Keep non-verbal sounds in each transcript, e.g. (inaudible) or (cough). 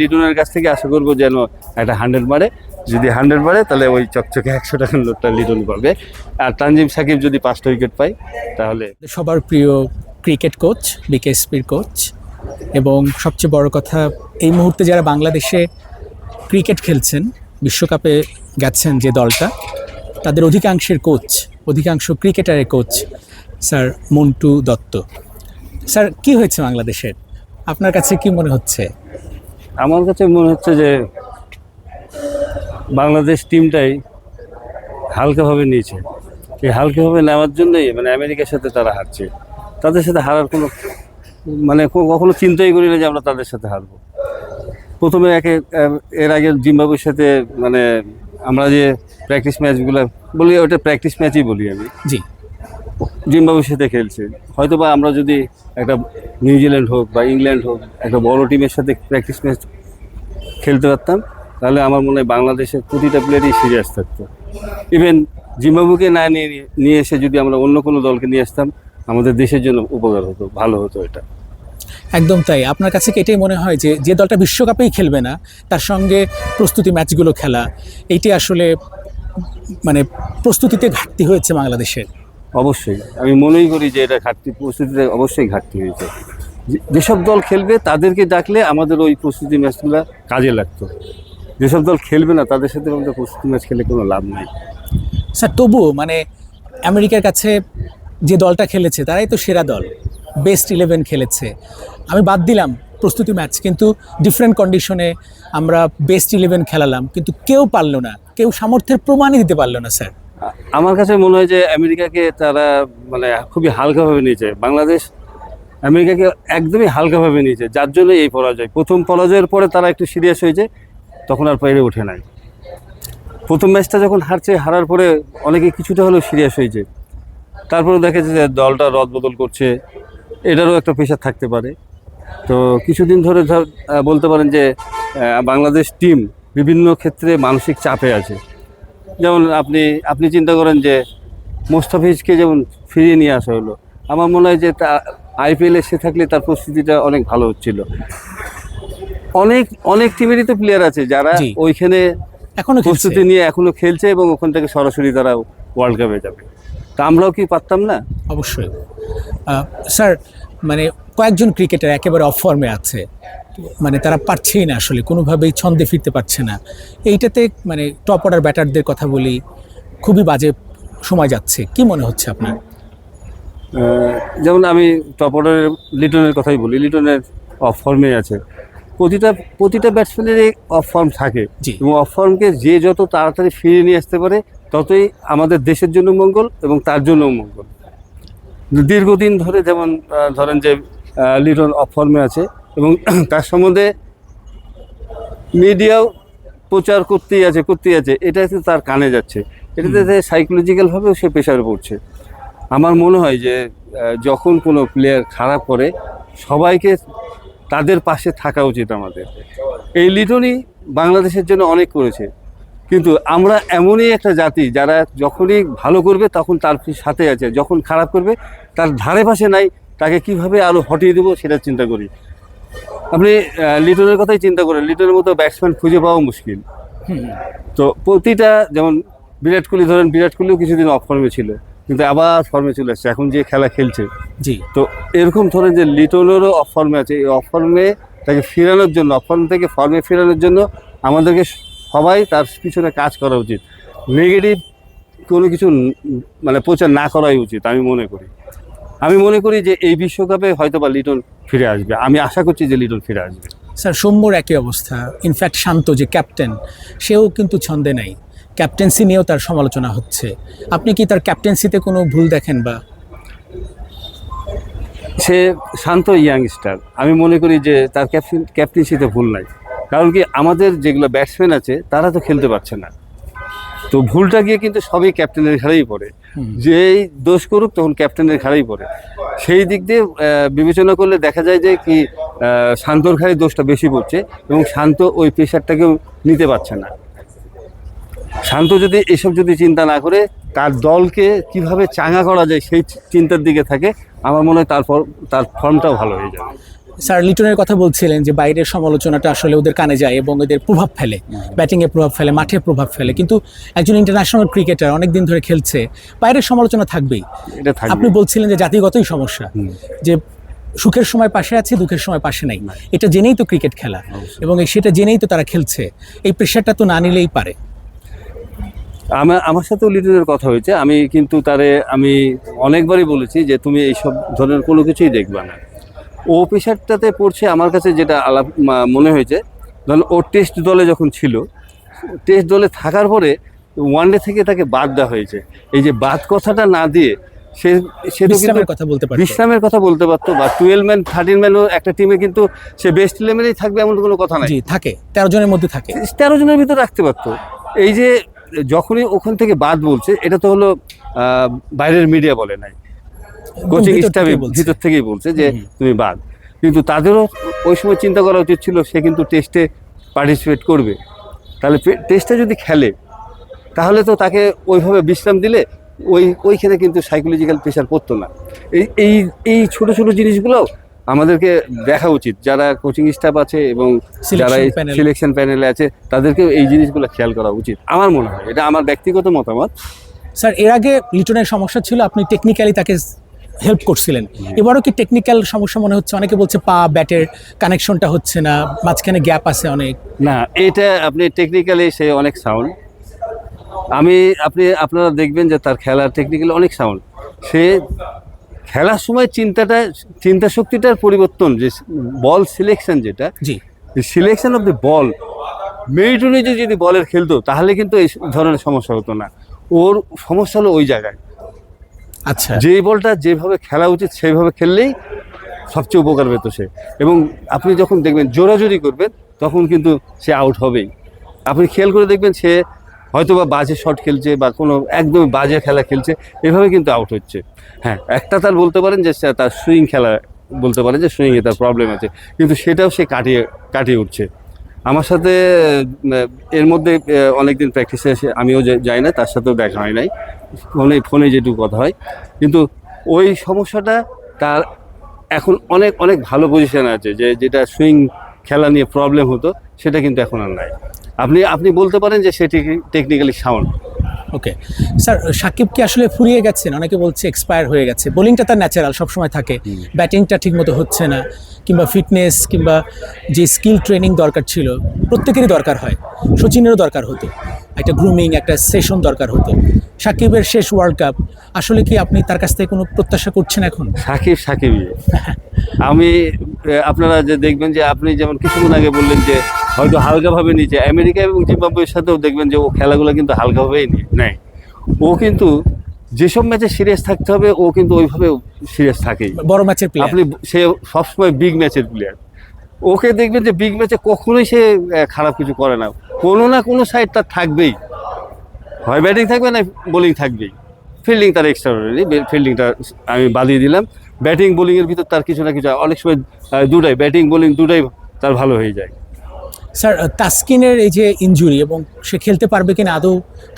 লিটনের কাছ থেকে আশা করব যেন একটা হান্ড্রেড মারে যদি হান্ড্রেড মারে তাহলে ওই চকচকে একশো টাকার নোটটা লিটন পাবে। আর তানজিম সাকিব যদি পাঁচটা উইকেট পায়, তাহলে সবার প্রিয় ক্রিকেট কোচ বিকেএসপির কোচ এবং সবচেয়ে বড় কথা, এই মুহূর্তে যারা বাংলাদেশে ক্রিকেট খেলছেন, বিশ্বকাপে গেছেন যে দলটা, তাদের অধিকাংশের কোচ অধিকাংশ ক্রিকেটারের coach sir Montu Dutta. Sir, কি হয়েছে বাংলাদেশের? আপনার কাছে কি মনে হচ্ছে? আমার কাছে মনে হচ্ছে যে বাংলাদেশ টিমটাই হালকাভাবে নিয়েছে। এই হালকাভাবে নেওয়ার জন্যই মানে আমেরিকার সাথে তারা হারছে। তাদের সাথে হারার কোনো মানে কখনো চিন্তাই করি না যে আমরা তাদের সাথে হারবো। প্রথমে একে এর আগে জিম্বাবুর সাথে মানে আমরা যে প্র্যাকটিস ম্যাচগুলো বলি, ওটা প্র্যাকটিস ম্যাচই বলি আমি। জি। জিম্বাবুর সাথে খেলছে। হয়তো বা আমরা যদি একটা নিউজিল্যান্ড হোক বা ইংল্যান্ড হোক, একটা বড় টিমের সাথে প্র্যাকটিস ম্যাচ খেলতে পারতাম, তাহলে আমার মনে হয় বাংলাদেশের প্রতিটা প্লেয়ারই সিরিয়াস থাকতো। ইভেন জিম্বাবুকে না নিয়ে নিয়ে এসে যদি আমরা অন্য কোনো দলকে নিয়ে আসতাম, আমাদের দেশের জন্য উপকার হতো, ভালো হতো এটা। একদম তাই। আপনার কাছে কি এটাই মনে হয় যে যে দলটা বিশ্বকাপেই খেলবে না, তার সঙ্গে প্রস্তুতি ম্যাচগুলো খেলা এইটি আসলে মানে প্রস্তুতিতে ঘাটতি হয়েছে বাংলাদেশের? অবশ্যই। আমি মনেই করি যে এটা ঘাটতি প্রস্তুতিতে অবশ্যই ঘাটতি হয়েছে। যেসব দল খেলবে, তাদেরকে ডাকলে আমাদের ওই প্রস্তুতি ম্যাচগুলো কাজে লাগতো। যেসব দল খেলবে না, তাদের সাথে আমাদের প্রস্তুতি ম্যাচ খেলে কোনো লাভ নেই। স্যার, তবুও মানে আমেরিকার কাছে যে দলটা খেলেছে, তারাই তো সেরা দল। বেস্ট ইলেভেন খেলেছে। আমি বাদ দিলাম প্রস্তুতি ম্যাচ, কিন্তু ডিফারেন্ট কন্ডিশনে আমরা বেস্ট ইলেভেন খেলালাম, কিন্তু কেউ পারল না। কেউ সামর্থ্যের প্রমাণই দিতে পারল না, স্যার। আমার কাছে মনে হয় যে আমেরিকাকে তারা মানে খুবই হালকাভাবে নিয়েছে। বাংলাদেশ আমেরিকাকে একদমই হালকাভাবে নিয়েছে। যার জন্য এই পরাজয়। প্রথম পরাজয়ের পরে তারা একটু সিরিয়াস হয়েছে, তখন আর পেরে ওঠে নাই। প্রথম ম্যাচটা যখন হারছে, হারার পরে অনেকে কিছুটা হলেও সিরিয়াস হয়েছে। তারপরে দেখা যাচ্ছে যে দলটা রদবদল করছে। এটারও একটা প্রেশার থাকতে পারে। তো কিছুদিন ধরে ধর বলতে পারেন যে বাংলাদেশ টিম বিভিন্ন ক্ষেত্রে মানসিক চাপে আছে। যেমন আপনি আপনি চিন্তা করেন যে মোস্তাফিজকে যেমন ফিরিয়ে নিয়ে আসা হলো আমার মনে হয় যে তা আইপিএল এসে থাকলে তার প্রস্তুতিটা অনেক ভালো হচ্ছিল। অনেক অনেক টিমেরই তো প্লেয়ার আছে যারা ওইখানে এখনও প্রস্তুতি নিয়ে এখনও খেলছে এবং ওখান থেকে সরাসরি তারা ওয়ার্ল্ড কাপে যাবে। তা আমরাও কি পারতাম না? অবশ্যই। স্যার মানে কয়েকজন ক্রিকেটার একেবারে অফ ফর্মে আছে। মানে তারা পারছেই না আসলে কোনোভাবেই ছন্দে ফিরতে পারছে না। এইটাতে মানে টপ অর্ডার ব্যাটারদের কথা বলি খুবই বাজে সময় যাচ্ছে। কি মনে হচ্ছে আপনার? যেমন আমি টপ অর্ডারের লিটনের কথাই বলি লিটনের অফ ফর্মে আছে। প্রতিটা প্রতিটা ব্যাটসম্যানেরই অফ ফর্ম থাকে। এবং অফ ফর্মকে যে যত তাড়াতাড়ি ফিরিয়ে নিয়ে আসতে পারে ততই আমাদের দেশের জন্য মঙ্গল এবং তার জন্যও মঙ্গল। দীর্ঘদিন ধরে যেমন ধরেন যে লিটন অফ ফর্মে আছে এবং (clears throat) তার সম্বন্ধে মিডিয়াও প্রচার করতেই আছে করতেই আছে। এটাতে তার কানে যাচ্ছে। এটাতে সাইকোলজিক্যালভাবেও সে প্রেশারে পড়ছে। আমার মনে হয় যে যখন কোনো প্লেয়ার খারাপ করে সবাইকে তাদের পাশে থাকা উচিত আমাদের। এই লিটনই বাংলাদেশের জন্য অনেক করেছে। কিন্তু আমরা এমনই একটা জাতি যারা যখনই ভালো করবে তখন তার সাথে আছে। যখন খারাপ করবে তার ধারে পাশে নাই তাকে কীভাবে আরও হটিয়ে দেবো সেটা চিন্তা করি। আপনি লিটনের কথাই চিন্তা করেন। লিটনের মতো ব্যাটসম্যান খুঁজে পাওয়া মুশকিল। তো প্রতিটা যেমন বিরাট কোহলি ধরেন বিরাট কোহলিও কিছুদিন অফ ফর্মে ছিল কিন্তু আবার ফর্মে চলে আসছে। এখন যে খেলা খেলছে। জি। তো এরকম ধরেন যে লিটনেরও অফ ফর্মে আছে। এই অফ ফর্মে তাকে ফেরানোর জন্য অফ ফর্ম থেকে ফর্মে ফেরানোর জন্য আমাদেরকে সবাই তার পিছনে কাজ করা উচিত। নেগেটিভ কোনো কিছু মানে প্রচার না করাই উচিত আমি মনে করি। আমি মনে করি যে এই বিশ্বকাপে হয়তো বা লিটন ফিরে আসবে। আমি আশা করছি যে লিটন ফিরে আসবে। স্যার সৌম্যর একই অবস্থা। ইনফ্যাক্ট শান্ত যে ক্যাপ্টেন সেও কিন্তু ছন্দে নাই। ক্যাপ্টেন্সি নিয়েও তার সমালোচনা হচ্ছে। আপনি কি তার ক্যাপ্টেন্সিতে কোনো ভুল দেখেন বা? সে শান্ত ইয়াংস্টার আমি মনে করি যে তার ক্যাপ্টেন ক্যাপ্টেন্সিতে ভুল নাই। কারণ কি আমাদের যেগুলো ব্যাটসম্যান আছে তারা তো খেলতে পারছে না। তো ভুলটা গিয়ে কিন্তু সবই ক্যাপ্টেনের ঘাড়েই পড়ে। যেই দোষ করুক তখন ক্যাপ্টেনের ঘাড়েই পড়ে। সেই দিক দিয়ে বিবেচনা করলে দেখা যায় যে কি শান্তর ঘাড়ে দোষটা বেশি পড়ছে এবং শান্ত ওই প্রেশারটাকেও নিতে পারছে না। শান্ত যদি এসব যদি চিন্তা না করে তার দলকে কীভাবে চাঙা করা যায় সেই চিন্তার দিকে থাকে আমার মনে হয় তারপর তার ফর্মটাও ভালো হয়ে যাবে। স্যার লিটনের কথা বলছিলেন যে বাইরের সমালোচনাটা আসলে ওদের কানে যায় এবং ওদের প্রভাব ফেলে ব্যাটিংয়ে প্রভাব ফেলে মাঠে প্রভাব ফেলে। কিন্তু একজন ইন্টারন্যাশনাল ক্রিকেটার অনেক দিন ধরে খেলছে বাইরের সমালোচনা থাকবেই। আপনি বলছিলেন যে জাতিগতই সমস্যা যে সুখের সময় পাশে আছে দুঃখের সময় পাশে নাই। এটা জেনেই তো ক্রিকেট খেলা এবং সেটা জেনেই তো তারা খেলছে। এই প্রেশারটা তো না নিলেই পারে। আমার আমার সাথেও লিটনের কথা হয়েছে। আমি কিন্তু তারে আমি অনেকবারই বলেছি যে তুমি এইসব ধরনের কোনো কিছুই দেখবা না। ও পেশারটাতে পড়ছে আমার কাছে যেটা আলাপ মনে হয়েছে। ধরুন ও টেস্ট দলে যখন ছিল টেস্ট দলে থাকার পরে ওয়ানডে থেকে তাকে বাদ দেওয়া হয়েছে। এই যে বাদ কথাটা না দিয়ে সে সে তো কিন্তু কথা বলতে পারতো। বিশ্রামের কথা বলতে পারতো বা টুয়েলভ ম্যান থার্টিন ম্যানও একটা টিমে কিন্তু সে বেস্ট ইলেভেনেই থাকবে এমন কোনো কথা নাই। থাকে। তেরো জনের মধ্যে থাকে। তেরো জনের ভিতরে রাখতে পারতো। এই যে যখনই ওখান থেকে বাদ বলছে এটা তো হলো বাইরের মিডিয়া বলে নাই। কোচিং ভিতর স্টাফে থেকেই বলছে। ভিতর থেকেই বলছে যে তুমি বাদ। কিন্তু তাদেরও ওই সময় চিন্তা করা উচিত ছিল সে কিন্তু টেস্টে পার্টিসিপেট করবে। তাহলে টেস্টে যদি খেলে তাহলে তো তাকে ওইভাবে বিশ্রাম দিলে ওই ওইখানে কিন্তু সাইকোলজিক্যাল প্রেশার পড়তো না। এই এই এই ছোট ছোট জিনিসগুলো আমাদেরকে দেখা উচিত। যারা কোচিং স্টাফ আছে এবং যারা। সিলেকশন প্যানেলে আছে তাদেরকেও এই জিনিসগুলো খেয়াল করা উচিত। আমার মনে হয় এটা আমার ব্যক্তিগত মতামত। স্যার এর আগে লিটনের সমস্যা ছিল আপনি টেকনিক্যালি তাকে হেল্প করছিলেন। এবারও কি টেকনিক্যাল সমস্যা মনে হচ্ছে? অনেকে বলছে পা ব্যাটের কানেকশনটা হচ্ছে না মাঝখানে গ্যাপ আছে অনেক। না এটা আপনি টেকনিক্যালি সে অনেক সাউন্ড আমি আপনি আপনারা দেখবেন যে তার খেলার টেকনিক্যালি অনেক সাউন্ড সে খেলার সময় চিন্তাটা চিন্তা শক্তিটার পরিবর্তন যে বল সিলেকশন যেটা জি। Selection of the ball merit অনুযায়ী যদি বলের খেলতো তাহলে কিন্তু এই ধরনের সমস্যা হতো না। ওর সমস্যা হলো ওই জায়গায়। আচ্ছা। যেই বলটা যেভাবে খেলা উচিত সেইভাবে খেললেই সবচেয়ে উপকার পেত সে। এবং আপনি যখন দেখবেন জোরাজোরি করবেন, তখন কিন্তু সে আউট হবেই। আপনি খেয়াল করে দেখবেন সে হয়তো বা বাজে শট খেলছে বা কোনো একদম বাজে খেলা খেলছে, এভাবে কিন্তু আউট হচ্ছে। হ্যাঁ একটা তার বলতে পারেন যে তার সুইং খেলা বলতে পারেন যে সুইংয়ে তার প্রবলেম আছে। কিন্তু সেটাও সে কাটিয়ে কাটিয়ে উঠছে। আমার সাথে, এর মধ্যে অনেক দিন প্র্যাকটিসে এসে আমিও যাই না, তার সাথেও দেখা হয় নাই। ফোনে ফোনে যেটুকু কথা হয়। কিন্তু ওই সমস্যাটা তার এখন অনেক অনেক ভালো পজিশান আছে যে যেটা সুইং খেলা নিয়ে প্রবলেম হতো, সেটা কিন্তু এখন আর নাই। আপনি আপনি বলতে পারেন যে সেটি technically sound okay sir Shakib কি আসলে ফুরিয়ে গেছেন? অনেকে বলছে এক্সপায়ার হয়ে গেছে। বোলিংটা তার ন্যাচারাল সবসময় থাকে। ব্যাটিংটা ঠিকমতো হচ্ছে না। কিংবা ফিটনেস কিংবা যে স্কিল ট্রেনিং দরকার ছিল প্রত্যেকেরই দরকার হয়। সচিনেরও দরকার হতো। একটা গ্রুমিং একটা সেশন দরকার হতো। সাকিবের শেষ ওয়ার্ল্ড কাপ আসলে কি আপনি তার কাছ থেকে কোনো প্রত্যাশা করছেন এখন? সাকিব সাকিবই আমি আপনারা যে দেখবেন যে আপনি যেমন কিছুক্ষণ আগে বললেন যে হয়তো হালকাভাবে নিচে। আমেরিকা এবং জিম্বাবুয়ের সাথেও দেখবেন যে ও খেলাগুলো কিন্তু হালকাভাবেই নেয়। ও কিন্তু যেসব ম্যাচে সিরিয়াস থাকতে হবে ও কিন্তু ওইভাবে সিরিয়াস থাকেই। বড় ম্যাচের প্লেয়ার আপনি সে সবসময় বিগ ম্যাচের প্লেয়ার ওকে দেখবেন যে বিগ ম্যাচে কখনোই সে খারাপ কিছু করে না। কোনো না কোনো সাইড তার থাকবেই। হয় ব্যাটিং থাকবে না বোলিং থাকবেই। ফিল্ডিং তার এক্সট্রাঅর্ডিনারি ফিল্ডিংটা আমি বাদিয়ে দিলাম। ব্যাটিং বোলিংয়ের ভিতর তার কিছু না কিছু অনেক সময় দুটাই ব্যাটিং বোলিং দুটাই তার ভালো হয়ে যায়। স্যার তাসকিনের এই যে ইনজুরি এবং সে খেলতে পারবে কিনা আদৌ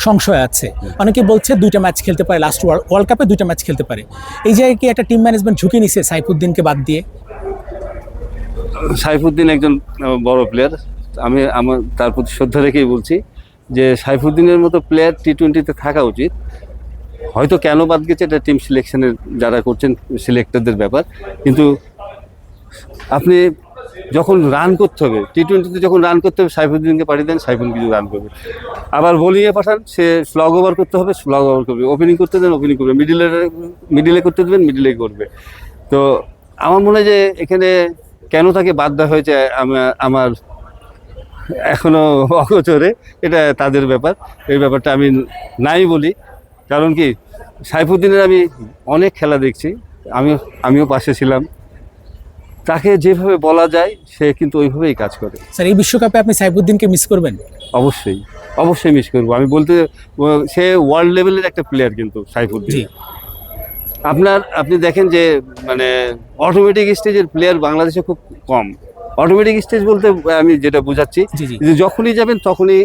সংশয় আছে। অনেকে বলছে দুইটা ম্যাচ খেলতে পারে লাস্ট ওয়ার্ল্ড কাপে দুইটা ম্যাচ খেলতে পারে। এই জায়গায় কি একটা টিম ম্যানেজমেন্ট ঝুঁকি নিছে সাইফুদ্দিনকে বাদ দিয়ে? সাইফুদ্দিন একজন বড় প্লেয়ার আমি, আমার, তার প্রতি শ্রদ্ধা রেখেই বলছি যে সাইফুদ্দিনের মতো প্লেয়ার টি টোয়েন্টিতে থাকা উচিত। হয়তো কেন বাদ গেছে, এটা টিম সিলেকশনের যারা করছেন সিলেক্টরদের ব্যাপার। কিন্তু আপনি যখন রান করতে হবে টি টোয়েন্টিতে যখন রান করতে হবে, সাইফুদ্দিনকে পাঠিয়ে দেন সাইফুদ্দিন কিছু রান করবে। আবার বোলিংয়ে পাঠান, সে স্লগ ওভার করতে হবে স্লগ ওভার করবে। ওপেনিং করতে দেন ওপেনিং করবে। মিডিলে মিডিলে করতে দেবেন মিডিলে করবে। তো আমার মনে হয় যে এখানে কেন তাকে বাদ দেওয়া হয়েছে আমার আমার এখনও অগোচরে, এটা তাদের ব্যাপার। এই ব্যাপারটা আমি নাই বলি। কারণ কি, সাইফুদ্দিনের আমি অনেক খেলা দেখছি। আমিও আমিও পাশে ছিলাম। তাকে যেভাবে বলা যায় সে কিন্তু ওইভাবেই কাজ করে। স্যার এই বিশ্বকাপে আপনি সাইফুদ্দিনকে মিস করবেন? অবশ্যই অবশ্যই মিস করব। আমি বলতে সে ওয়ার্ল্ড লেভেলের একটা প্লেয়ার কিন্তু সাইফুদ্দিন। আপনার আপনি দেখেন যে মানে অটোমেটিক স্টেজের প্লেয়ার বাংলাদেশে খুব কম। অটোমেটিক স্টেজ বলতে আমি যেটা বোঝাচ্ছি যে যখনই যাবেন তখনই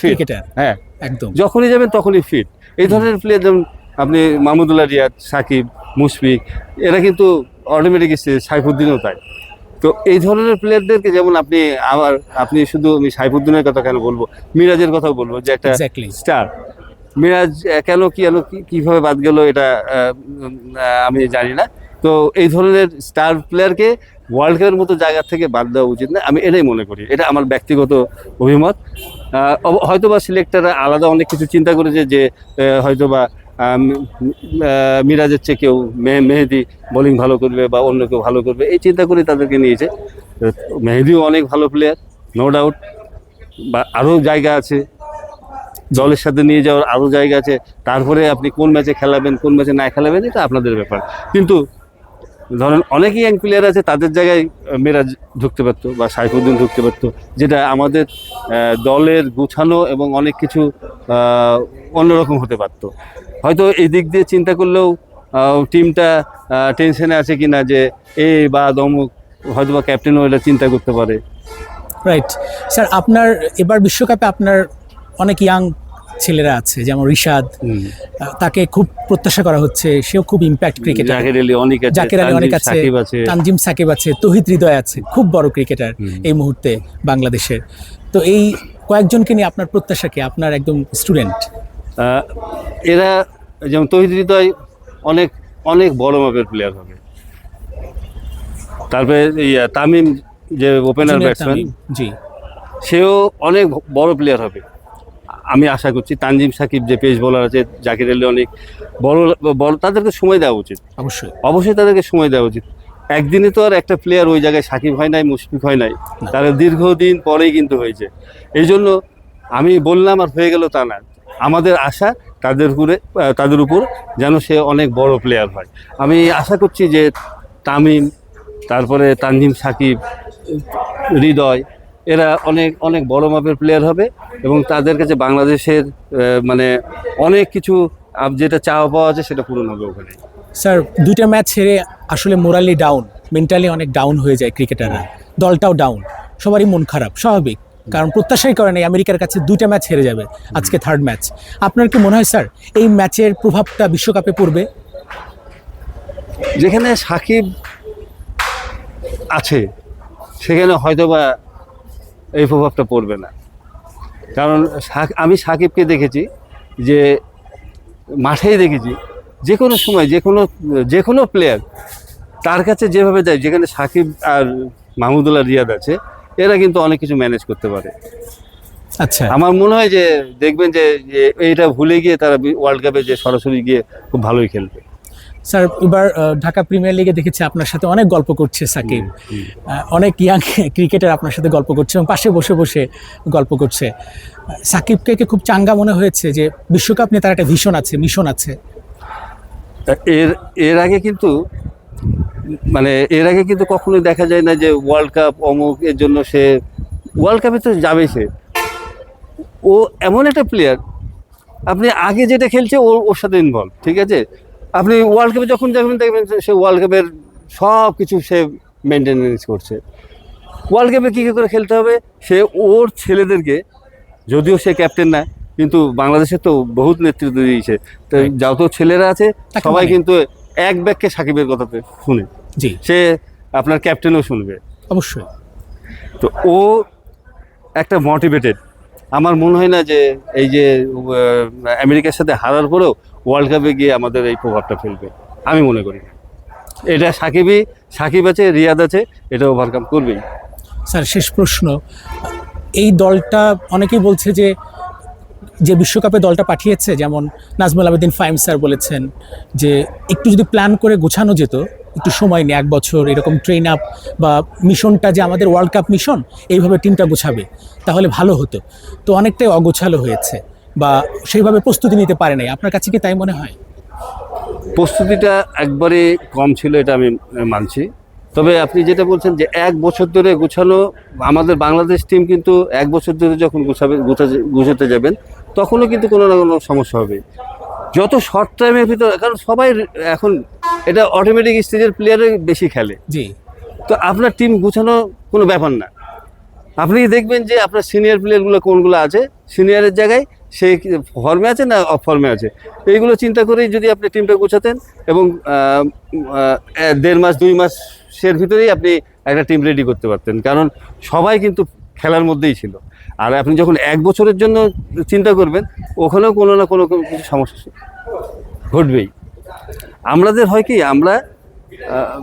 ফিট হ্যাঁ। একদম। যখনই যাবেন তখনই ফিট এই ধরনের প্লেয়ার যেমন আপনি মাহমুদুল্লাহ রিয়াদ সাকিব মুশফিক এরা কিন্তু অটোমেটিক সাইফুদ্দিনও তাই। তো এই ধরনের প্লেয়ারদেরকে যেমন আপনি আমার আপনি শুধু আমি সাইফুদ্দিনের কথা কেন বলব মিরাজের কথা বলব যে একটা স্টার মিরাজ কেন কি কেন কি- কীভাবে বাদ গেল এটা আমি জানি না। তো এই ধরনের স্টার প্লেয়ারকে ওয়ার্ল্ড কাপের মতো জায়গা থেকে বাদ দেওয়া উচিত না। আমি এটাই মনে করি। এটা আমার ব্যক্তিগত অভিমত। হয়তোবা সিলেক্টররা আলাদা অনেক কিছু চিন্তা করেছে যে হয়তোবা মিরাজের চেয়ে কেউ মেহ- মেহেদি বোলিং ভালো করবে বা অন্য কেউ ভালো করবে, এই চিন্তা করে তাদেরকে নিয়েছে। মেহেদিও অনেক ভালো প্লেয়ার নো ডাউট বা আরও জায়গা আছে, দলের সাথে নিয়ে যাওয়ার আরও জায়গা আছে। তারপরে আপনি কোন ম্যাচে খেলাবেন, কোন ম্যাচে না খেলাবেন, এটা আপনাদের ব্যাপার। কিন্তু ধরেন অনেক ইয়াং প্লেয়ার আছে, তাদের জায়গায় মেরাজ ঢুকতে পারতো বা সাইফুদ্দিন ঢুকতে পারতো, যেটা আমাদের দলের গুছানো এবং অনেক কিছু অন্যরকম হতে পারতো। হয়তো এই দিক দিয়ে চিন্তা করলেও টিমটা টেনশনে আছে কিনা যে এ বা দমুক হয়তো বা ক্যাপ্টেনও এটা চিন্তা করতে পারে। রাইট স্যার আপনার এবার বিশ্বকাপে আপনার অনেক ইয়াং ছেলেরা আছে যেমন রিশাদ আহ, তাকে খুব প্রত্যাশা করা হচ্ছে সেও খুব ইম্প্যাক্ট ক্রিকেটার জাকের আলী অনেক আছে জাকের আলী অনেক তানজিম আছে সাকিব আছে। তানজিম সাকিব আছে তহিদ হৃদয় আছে খুব বড় ক্রিকেটার এই মুহূর্তে বাংলাদেশের। তো এই কয়েকজনকে নিয়ে আপনার প্রত্যাশা কি? আপনার একদম স্টুডেন্ট এরা যেমন তহিদ হৃদয় অনেক অনেক বড় মাপের প্লেয়ার হবে। তারপরে আহ, তামিম যে ওপেনার ব্যাটসম্যান জি। সেও অনেক বড় প্লেয়ার হবে। আমি আশা করছি তানজিম সাকিব যে পেস বোলার আছে জাকির আলী অনেক বড় বড় তাদেরকে সময় দেওয়া উচিত। অবশ্যই। অবশ্যই তাদেরকে সময় দেওয়া উচিত। একদিনে তো আর একটা প্লেয়ার ওই জায়গায় সাকিব হয় নাই মুশফিক হয় নাই। তারা দীর্ঘদিন পরেই কিন্তু হয়েছে। এই জন্য আমি বললাম আর হয়ে গেল তা না। আমাদের আশা তাদের উপরে তাদের উপর যেন সে অনেক বড় প্লেয়ার হয়। আমি আশা করছি যে তামিম, তারপরে তানজিম সাকিব, হৃদয়, এরা অনেক অনেক বড় মাপের প্লেয়ার হবে এবং তাদের কাছে বাংলাদেশের মানে অনেক কিছু যেটা চাওয়া পাওয়া আছে সেটা পূরণ হবে ওখানে। স্যার দুইটা ম্যাচ হেরে আসলে মোরালি ডাউন মেন্টালি অনেক ডাউন হয়ে যায় ক্রিকেটাররা দলটাও ডাউন সবারই মন খারাপ, স্বাভাবিক। কারণ প্রত্যাশাই করে নাই আমেরিকার কাছে দুইটা ম্যাচ হেরে যাবে আজকে থার্ড ম্যাচ আপনার কি মনে হয়, স্যার, এই ম্যাচের প্রভাবটা বিশ্বকাপে পড়বে? যেখানে সাকিব আছে, সেখানে হয়তোবা এই প্রভাবটা পড়বে না। কারণ আমি সাকিবকে দেখেছি যে, মাঠেই দেখেছি, যে কোনো সময়, যে কোনো যে কোনো প্লেয়ার তার কাছে যেভাবে যায়, যেখানে সাকিব আর মাহমুদুল্লাহ রিয়াদ আছে এরা কিন্তু অনেক কিছু ম্যানেজ করতে পারে। আচ্ছা। আমার মনে হয় যে দেখবেন যে এইটা ভুলে গিয়ে তারা ওয়ার্ল্ড কাপে যে সরাসরি গিয়ে খুব ভালোই খেলবে। স্যার এবার ঢাকা প্রিমিয়ার লিগে দেখেছি আপনার সাথে অনেক গল্প করছে সাকিব। অনেক ইয়াং ক্রিকেটার (laughs) আপনার সাথে গল্প করছে এবং পাশে বসে বসে গল্প করছে। সাকিবকে কি খুব চাঙ্গা মনে হয়েছে যে বিশ্বকাপ নিয়ে তার একটা ভীষণ আছে মিশন আছে? এর এর আগে কিন্তু মানে এর আগে কিন্তু কখনোই দেখা যায় না যে ওয়ার্ল্ড কাপ অমুক এর জন্য সে ওয়ার্ল্ড কাপে তো যাবে সে। ও এমন একটা প্লেয়ার আপনি আগে যেটা খেলছে ওর ওর সাথে ইনভলভ ঠিক আছে? আপনি ওয়ার্ল্ড কাপে যখন যাবেন দেখবেন সে ওয়ার্ল্ড কাপের সব কিছু সে মেনটেনেন্স করছে। ওয়ার্ল্ড কাপে কী কী করে খেলতে হবে? সে ওর ছেলেদেরকে যদিও সে ক্যাপ্টেন না কিন্তু বাংলাদেশের তো বহুত নেতৃত্ব দিয়েছে। তো যত ছেলেরা আছে সবাই মানে। কিন্তু এক ব্যাগকে সাকিবের কথাতে শুনে। জি। সে আপনার ক্যাপ্টেনও শুনবে। অবশ্যই। তো ও একটা মোটিভেটেড আমার মনে হয় না যে এই যে আমেরিকার সাথে হারার পরেও ওয়ার্ল্ড কাপে গিয়ে আমাদের এই প্রভাবটা ফেলবে। আমি মনে করি। এটা সাকিবই সাকিব আছে রিয়াদ আছে এটা ওভারকাম করবেই। স্যার শেষ প্রশ্ন। এই দলটা অনেকেই বলছে যে যে বিশ্বকাপে দলটা পাঠিয়েছে, যেমন নাজমুল আবেদিন ফাইম স্যার বলেছেন যে একটু যদি প্ল্যান করে গোছানো যেত, একটু সময় নিয়ে, এক বছর এরকম ট্রেন আপ বা মিশনটা যে আমাদের ওয়ার্ল্ড কাপ মিশন, এইভাবে টিমটা গোছাবে, তাহলে ভালো হতো। তো অনেকটাই অগোছালো হয়েছে বা সেইভাবে প্রস্তুতি নিতে পারে নাই। আপনার কাছে কি তাই মনে হয়? প্রস্তুতিটা একবারে কম ছিল, এটা আমি মানছি। তবে আপনি যেটা বলছেন যে এক বছর ধরে গোছানো, আমাদের বাংলাদেশ টিম কিন্তু এক বছর ধরে যখন গোছাবে গোছাতে যাবেন তখনও কিন্তু কোনো না কোনো সমস্যা হবে। যত শর্ট টাইমের ভিতরে কারণ সবাই এখন এটা অটোমেটিক স্টেজের প্লেয়ারে বেশি খেলে। জি। তো আপনার টিম গুছানো কোনো ব্যাপার না। আপনি দেখবেন যে আপনার সিনিয়র প্লেয়ারগুলো কোনগুলো আছে? সিনিয়রের জায়গায় সে ফর্মে আছে না অফ ফর্মে আছে? এইগুলো চিন্তা করেই যদি আপনি টিমটা গোছাতেন এবং দেড় মাস দুই মাসের ভিতরেই আপনি একটা টিম রেডি করতে পারতেন। কারণ সবাই কিন্তু খেলার মধ্যেই ছিল। আর আপনি যখন এক বছরের জন্য চিন্তা করবেন ওখানেও কোনো না কোনো কিছু সমস্যা ঘটবেই। আমাদের হয় কি আমরা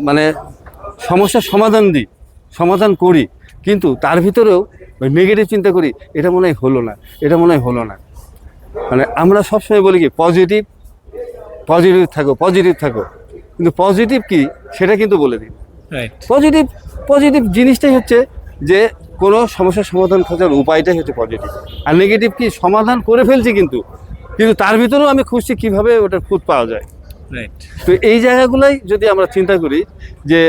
মানে সমস্যার সমাধান দিই সমাধান করি কিন্তু তার ভিতরেও নেগেটিভ চিন্তা করি এটা মনে হয় হলো না এটা মনে হয় হলো না। মানে আমরা সবসময় বলি কি পজিটিভ পজিটিভ থাকো পজিটিভ থাকো। কিন্তু পজিটিভ কি সেটা কিন্তু বলে দিই। রাইট পজিটিভ পজিটিভ জিনিসটাই হচ্ছে যে কোনো সমস্যার সমাধান খোঁজার উপায়টাই হচ্ছে পজিটিভ আর নেগেটিভ কি সমাধান করে ফেলছি কিন্তু কিন্তু তার ভিতরেও আমি খুঁজছি কীভাবে ওটার খুঁত পাওয়া যায়। তো এই জায়গাগুলোই যদি আমরা চিন্তা করি যে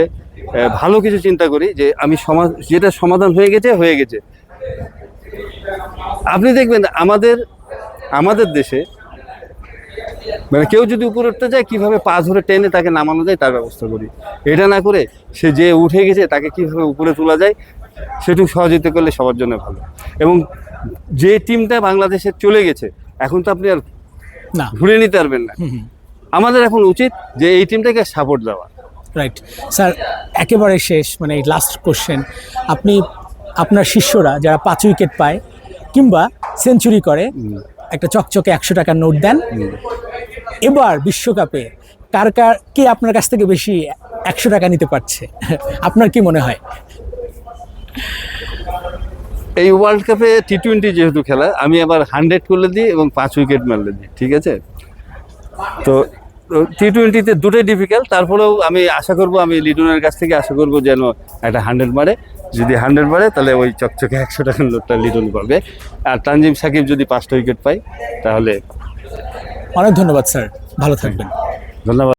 ভালো কিছু চিন্তা করি যে আমি সমাজ যেটা সমাধান হয়ে গেছে হয়ে গেছে। আপনি দেখবেন আমাদের আমাদের দেশে মানে কেউ যদি উপরে উঠতে যায় কীভাবে পা ধরে টেনে তাকে নামানো যায় তার ব্যবস্থা করি। এটা না করে সে যে উঠে গেছে তাকে কীভাবে উপরে তোলা যায় সেটুকু সহযোগিতা করলে সবার জন্য ভালো। এবং যে টিমটা বাংলাদেশে চলে গেছে এখন তো আপনি আর না। ঘুরে নিতে পারবেন না। আমাদের এখন উচিত যে এই টিমটাকে সাপোর্ট দেওয়া। রাইট স্যার একেবারে শেষ মানে লাস্ট কোশ্চেন আপনি আপনার শিষ্যরা যারা পাঁচ উইকেট পায় কিংবা সেঞ্চুরি করে একটা চকচকে একশো টাকার নোট দেন। এবার বিশ্বকাপে কার কার কে আপনার কাছ থেকে বেশি একশো টাকা নিতে পারছে? আপনার কি মনে হয়? এই ওয়ার্ল্ড কাপে টি টোয়েন্টি যেহেতু খেলা আমি আবার হান্ড্রেড করলে দিই এবং পাঁচ উইকেট মারলে দিই ঠিক আছে? তো টি টোয়েন্টিতে দুটোই ডিফিকাল্ট তারপরেও আমি আশা করব আমি লিটনের কাছ থেকে আশা করব যেন একটা হান্ড্রেড মারে। যদি হান্ড্রেড মারে তাহলে ওই চকচকে একশো টাকার নোটটা লিটন পাবে আর তানজিম সাকিব যদি পাঁচটা উইকেট পায় তাহলে অনেক ধন্যবাদ স্যার। ভালো থাকবেন। ধন্যবাদ।